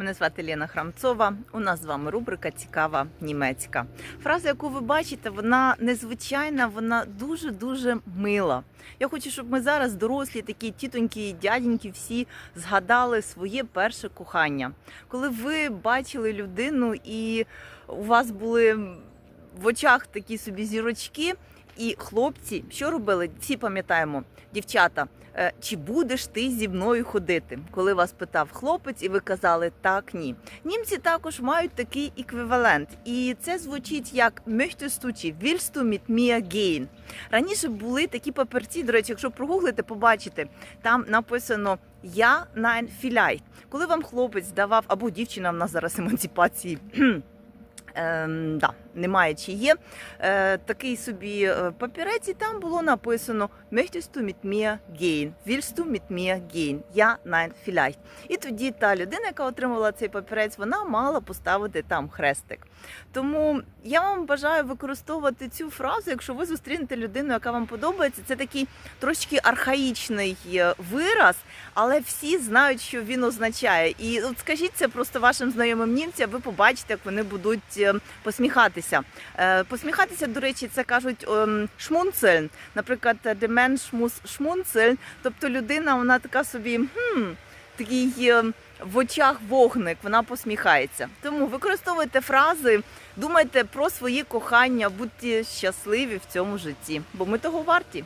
Мене звати Лена Храмцова. У нас з вами рубрика Цікава німецька. Фраза, яку ви бачите, вона незвичайна, вона дуже дуже мила. Я хочу, щоб ми зараз, дорослі, такі тітоньки і дяденьки, всі згадали своє перше кохання. Коли ви бачили людину і у вас були в очах такі собі зірочки. І хлопці, що робили? Всі пам'ятаємо, дівчата, е, чи будеш ти зі мною ходити? Коли вас питав хлопець, і ви казали так, ні. Німці також мають такий еквівалент, і це звучить як mit mir gehen?» Раніше були такі папірці, до речі, якщо прогуглите, побачите, там написано Я nein, vielleicht. Коли вам хлопець давав, або дівчина в нас зараз емансипації. Ем, да, немає чи є. Е, такий собі е, папірець, і там було написано Möchtest du mit mir gehen? Willst du mit mir? Я. І тоді та людина, яка отримала цей папірець, вона мала поставити там хрестик. Тому я вам бажаю використовувати цю фразу, якщо ви зустрінете людину, яка вам подобається. Це такий трошки архаїчний е, вираз, але всі знають, що він означає. І от скажіть це просто вашим знайомим німцям, ви побачите, як вони будуть е, посміхатися. Е, Посміхатися, до речі, це кажуть ем, шмунцельн. Наприклад, de Mensch muss тобто людина, вона така собі хм, такий е, в очах вогник, вона посміхається. Тому використовуйте фрази, думайте про свої кохання, будьте щасливі в цьому житті, бо ми того варті.